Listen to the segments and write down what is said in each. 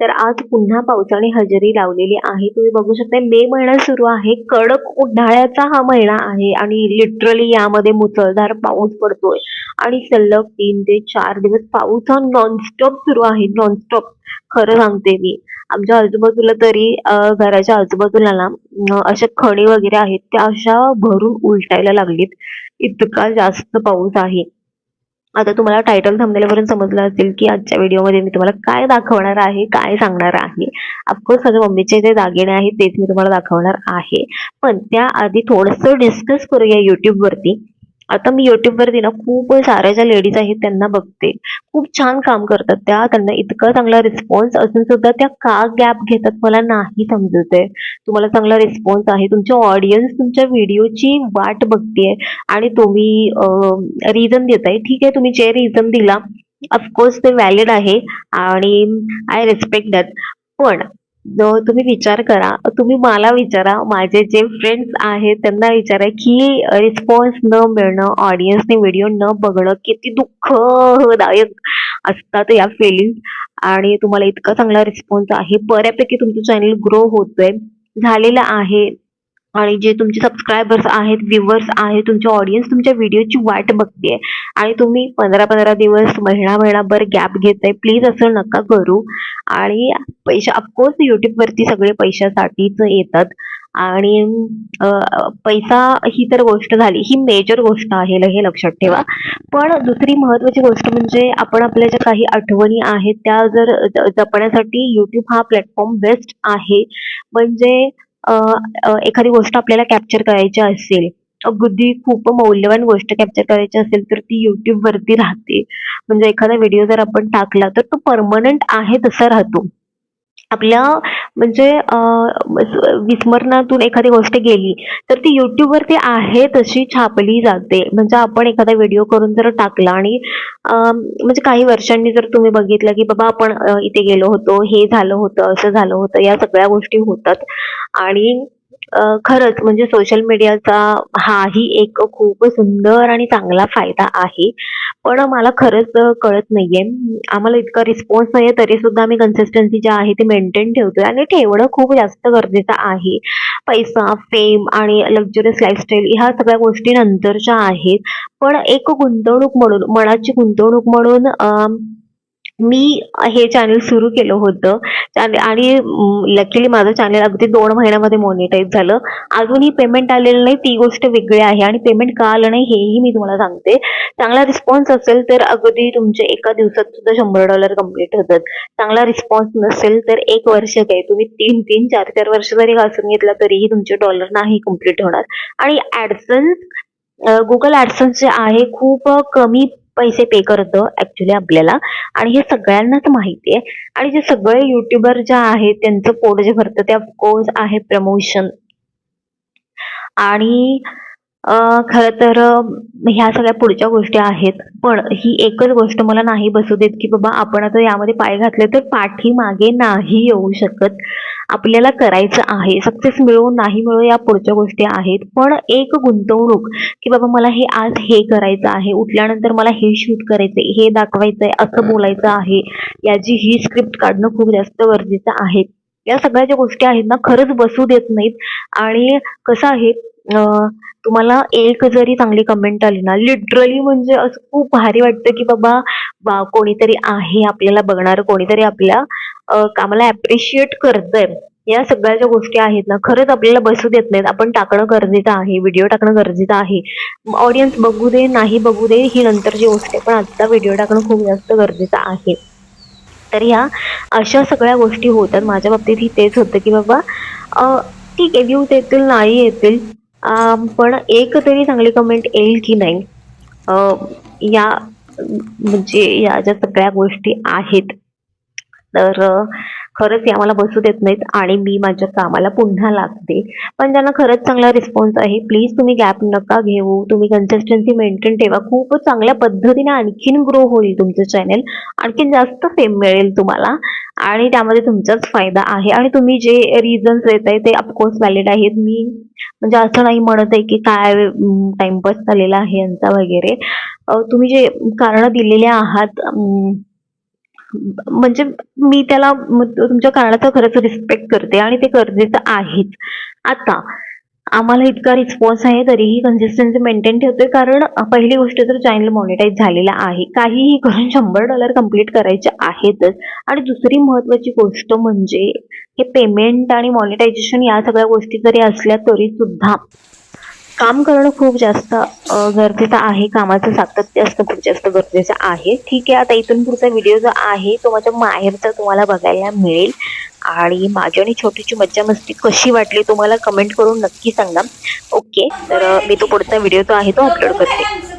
तर आज पुन्हा पावसाने हजेरी लावलेली आहे. तुम्ही बघू शकता मे महिना सुरू आहे. कडक उन्हाळ्याचा हा महिना आहे आणि लिटरली यामध्ये मुसळधार पाऊस पडतोय. आणि सलग तीन ते चार दिवस पाऊस हा नॉनस्टॉप सुरू आहे. नॉनस्टॉप खरं सांगते मी. आमच्या आजूबाजूला तरी घराच्या आजूबाजूला ना अशा खडी वगैरे आहेत त्या अशा भरून उलटायला लागलीत. इतका जास्त पाऊस आहे. आता तुम्हाला टायटल थांबलेल्यावरून समजलं असेल की आजच्या व्हिडिओमध्ये मी तुम्हाला काय दाखवणार आहे काय सांगणार आहे. ऑफकोर्स माझ्या मम्मीचे जे दागिने आहेत तेच मी तुम्हाला दाखवणार आहे. पण त्याआधी थोडंसं डिस्कस करूया युट्यूबवरती आता मी युट्यूबवरती ना खूप साऱ्या ज्या लेडीज आहेत त्यांना बघते. खूप छान काम करतात. त्या त्यांना इतका चांगला रिस्पॉन्स असून सुद्धा त्या का गॅप घेतात मला नाही समजत आहे तुम्हाला चांगला रिस्पॉन्स आहे. तुमच्या ऑडियन्स तुमच्या व्हिडिओची वाट बघतेय. आणि तुम्ही रिझन देताय. ठीक आहे तुम्ही जे रिझन दिला ऑफकोर्स ते व्हॅलिड आहे. आणि आय रिस्पेक्ट दॅट पण तुम्ही विचार करा तुम्ही मला विचारा माझे जे फ्रेंड्स आहेत त्यांना विचारा की रिस्पॉन्स न मिळणं ऑडियन्सने व्हिडिओ न बघणं किती दुःखदायक असतात या फिलिंग आणि तुम्हाला इतका चांगला रिस्पॉन्स आहे. बऱ्यापैकी तुमचं चॅनल ग्रो होतोय. झालेलं आहे. आणि जे तुमचे सबस्क्रायबर्स आहेत व्ह्युअर्स आहेत तुमचे ऑडियन्स तुमच्या व्हिडिओची वाट बघते आणि तुम्ही पंधरा पंधरा दिवस महिना महिनाभर गॅप घेताय प्लीज असं नका करू. आणि पैसे ऑफकोर्स युट्यूबवरती सगळे पैशासाठीच येतात. आणि पैसा ही तर गोष्ट झाली ही मेजर गोष्ट आहे हे लक्षात ठेवा. पण दुसरी महत्वाची गोष्ट म्हणजे आपण आपल्या ज्या काही आठवणी आहेत त्या जर जपण्यासाठी युट्यूब हा प्लॅटफॉर्म बेस्ट आहे. म्हणजे एखादी गोष्ट आपल्याला कॅप्चर करायची असेल अगदी खूप मौल्यवान गोष्ट कॅप्चर करायची असेल तर ती युट्यूब वरती राहते. म्हणजे एखादा व्हिडिओ जर आपण टाकला तर तो परमनंट आहे तसा राहतो. आपल्या म्हणजे विस्मरणातून एखादी गोष्ट गेली तर ती युट्यूबवरती आहे तशी छापली जाते. म्हणजे आपण एखादा व्हिडिओ करून जर टाकला आणि म्हणजे काही वर्षांनी जर तुम्ही बघितलं की बाबा आपण इथे गेलो होतो हे झालं होतं असं झालं होतं या सगळ्या गोष्टी होतात. आणि खरंच म्हणजे सोशल मीडियाचा हाही एक खूप सुंदर आणि चांगला फायदा आहे. पण मला खरंच कळत नाहीये. आम्हाला इतका रिस्पॉन्स नाहीये तरी सुद्धा आम्ही कन्सिस्टन्सी जी आहे ती मेंटेन ठेवतोय. आणि ठेवणं खूप जास्त गरजेचं आहे. पैसा फेम आणि लक्झरियस लाईफस्टाईल ह्या सगळ्या गोष्टी नंतरच्या आहेत. पण एक गुंतवणूक म्हणून मनाची गुंतवणूक म्हणून मी हे चॅनल सुरू केलं होतं. आणि लकीली माझं चॅनल अगदी दोन महिन्यामध्ये मॉनिटाईज झालं. अजूनही पेमेंट आलेलं नाही ती गोष्ट वेगळी आहे आणि पेमेंट का आलं नाही हेही मी तुम्हाला सांगते. चांगला रिस्पॉन्स असेल तर अगदी तुमचे एका दिवसात सुद्धा शंभर डॉलर कंप्लीट होतात. चांगला रिस्पॉन्स नसेल तर एक वर्ष काय तुम्ही तीन तीन चार चार वर्ष जरी घासून घेतला तरीही तुमचे डॉलर नाही कंप्लीट होणार. आणि ऍडसन्स गुगल ऍडसन्स जे आहे खूप कमी पैसे पे करतं ऍक्च्युली आपल्याला. आणि हे सगळ्यांनाच माहिती आहे. आणि जे सगळे युट्यूबर जे आहेत त्यांचं पोट जे भरतं ते ऑफकोर्स आहे प्रमोशन आणि खरं तर ह्या सगळ्या पुढच्या गोष्टी आहेत पण ही एकच गोष्ट मला नाही बसू देत की बाबा आपण आता यामध्ये पाय घातले तर पाठीमागे नाही येऊ शकत. आपल्याला करायचं आहे सक्सेस मिळो नाही मिळो या पुढच्या गोष्टी आहेत पण एक गुंतवणूक की बाबा मला हे आज हे करायचं आहे उठल्यानंतर मला हे शूट करायचंय हे दाखवायचंय असं बोलायचं आहे याची ही स्क्रिप्ट काढणं खूप जास्त गरजेचं आहे. या सगळ्या ज्या गोष्टी आहेत ना खरंच बसू देत नाहीत. आणि कसं आहे तुम्हाला एक जरी चांगली कमेंट आली ना लिटरली म्हणजे असं खूप भारी वाटतं की बाबा कोणीतरी आहे आपल्याला बघणार कोणीतरी आपल्या कामाला अप्रिशिएट करतंय. या सगळ्या ज्या गोष्टी आहेत ना खरंच आपल्याला बसू देत नाहीत. आपण टाकणं गरजेचं आहे व्हिडिओ टाकणं गरजेचं आहे. ऑडियन्स बघू दे नाही बघू दे ही नंतरची गोष्ट आहे. पण आत्ता व्हिडिओ टाकणं खूप जास्त गरजेचं आहे. तर ह्या अशा सगळ्या गोष्टी होतात. माझ्या बाबतीत ही तेच होतं की बाबा ठीक आहे व्ह्यूज येतील नाही येतील. पण एक तरी चांगली कमेंट येईल की नाही? या म्हणजे या ज्या सगळ्या गोष्टी आहेत तर खरंच या मला बसू देत नाहीत आणि मी माझ्या कामाला पुन्हा लागते. पण ज्यांना खरंच चांगला रिस्पॉन्स आहे प्लीज तुम्ही गॅप नका घेऊ. तुम्ही कन्सिस्टन्सी मेंटेन ठेवा. खूप चांगल्या पद्धतीने आणखीन ग्रो होईल तुमचं चॅनल आणखीन जास्त फेम मिळेल तुम्हाला. आणि त्यामध्ये तुमचाच फायदा आहे. आणि तुम्ही जे रिझन्स देत आहे ते ऑफकोर्स व्हॅलिड आहेत. मी म्हणजे असं नाही म्हणत आहे की काय टाइमपास झालेला आहे यांचा वगैरे. तुम्ही जे कारण दिलेले आहात म्हणजे मी त्याला तुमच्या कारणाचा खरंच रिस्पेक्ट करते आणि ते गरजेचं आहेच. आता आम्हाला इतका रिस्पॉन्स आहे तरीही कन्सिस्टन्सी मेंटेन ठेवतोय कारण पहिली गोष्ट तर चॅनल मॉनिटाईज झालेला आहे. काहीही करून शंभर डॉलर कंप्लीट करायचे आहेतच. आणि दुसरी महत्वाची गोष्ट म्हणजे हे पेमेंट आणि मॉनिटायझेशन या सगळ्या गोष्टी जरी असल्या तरी सुद्धा काम करणं खूप जास्त गरजेचं आहे. कामाचं सातत्य असणं खूप जास्त गरजेचं आहे. ठीक आहे आता इथून पुढचा व्हिडिओ जो आहे तो माझ्या माहेरचा तुम्हाला बघायला मिळेल. आणि माझी आणि छोटीची मज्जा मस्ती कशी वाटली तुम्हाला कमेंट करून नक्की सांगा. ओके तर मी तो पुढचा व्हिडिओ जो आहे तो अपलोड करते.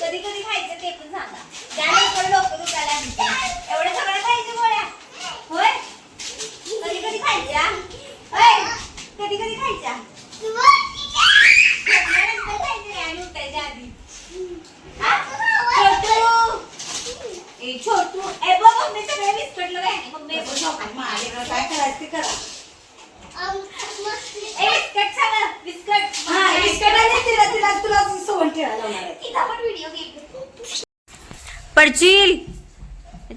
कधी कधी खायचं सांगा लवकर दुखायला एवढं सगळं खायचं गोळ्या होय कधी कधी खायच्या होय कधी कधी खायच्या छोटू ए बघ मम्मी सगळे काय मम्मी काय करायचं ते करा ए बिस्कट सगळं बिस्कट हा बिस्किट आणि तिला तिला तुला सोबत ठेवायला लावणार आहे. तिचा पण व्हिडिओ घे पडशील?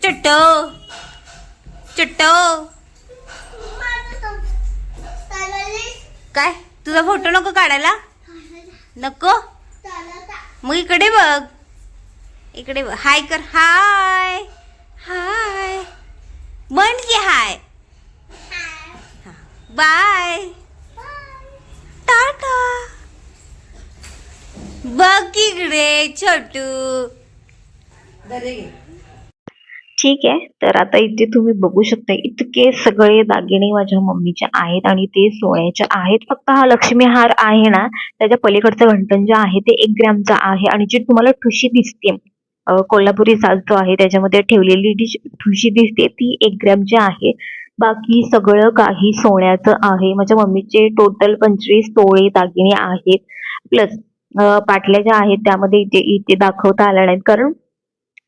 चट्ट. चट्ट. काय? तुझा फोटो नको काढायला? नको? मग इकडे बघ. इकडे बघ. हाय कर. हाय हाय म्हण की हाय बाय टाटा बघ इकडे छोटू. ठीक आहे तर आता इथे तुम्ही बघू शकता इतके सगळे दागिने माझ्या मम्मीचे आहेत आणि ते सोन्याचे आहेत. फक्त हा लक्ष्मी हार आहे ना त्याच्या पलीकडचं घंटन जे आहे ते एक ग्रॅमचं आहे आणि जी तुम्हाला ठुशी दिसते कोल्हापुरी साज जो आहे त्याच्यामध्ये ठेवलेली जी ठुशी दिसते ती एक ग्रॅमची आहे. बाकी सगळं काही सोन्याचं आहे. माझ्या मम्मीचे टोटल पंचवीस तोळे दागिने आहेत. प्लस पाटल्या ज्या आहेत त्यामध्ये इथे इथे दाखवता आल्या नाहीत. कारण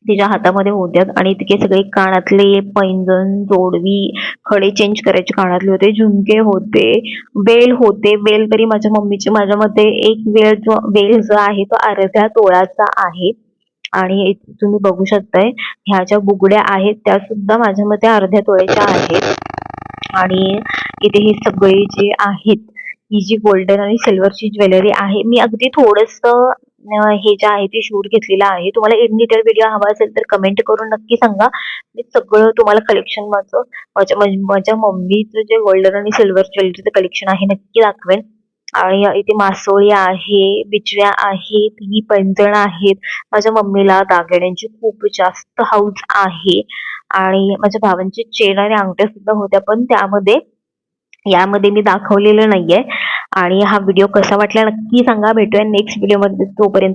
तिच्या हातामध्ये होत्यात. आणि इतके सगळे कानातले पैंजण जोडवी खडे चेंज करायचे कानातले होते झुमके होते बेल होते. बेल तरी माझ्या मम्मीचे माझ्या मते एक वेळ जो बेल जो आहे तो अर्ध्या तोळाचा आहे. आणि तुम्ही बघू शकताय ह्या ज्या बुगड्या आहेत त्या सुद्धा माझ्या मते अर्ध्या तोळ्याच्या आहेत. आणि इथे हे सगळे जे आहेत ही जी गोल्डन आणि सिल्वरची ज्वेलरी आहे मी अगदी थोडस हे जे आहे ते शूट घेतलेला आहे. तुम्हाला इन डिटेल व्हिडिओ हवा असेल तर कमेंट करून नक्की सांगा. मी सगळं तुम्हाला कलेक्शन माझं माझ्या माझ्या मम्मीचं जे गोल्डन आणि सिल्वर ज्वेलरीचं कलेक्शन आहे नक्की दाखवेन. आणि इथे मासोळी आहे बिचव्या आहेत ही पैंजण आहेत. माझ्या मम्मीला दागिन्यांची खूप जास्त हाऊस आहे. आणि माझ्या भावांची चेन आणि अंगठ्या सुद्धा होत्या पण त्यामध्ये यामध्ये मी दाखवलेलं नाहीये. आणि हा व्हिडिओ कसा वाटला नक्की सांगा. भेटूया नेक्स्ट व्हिडिओमध्ये तोपर्यंत.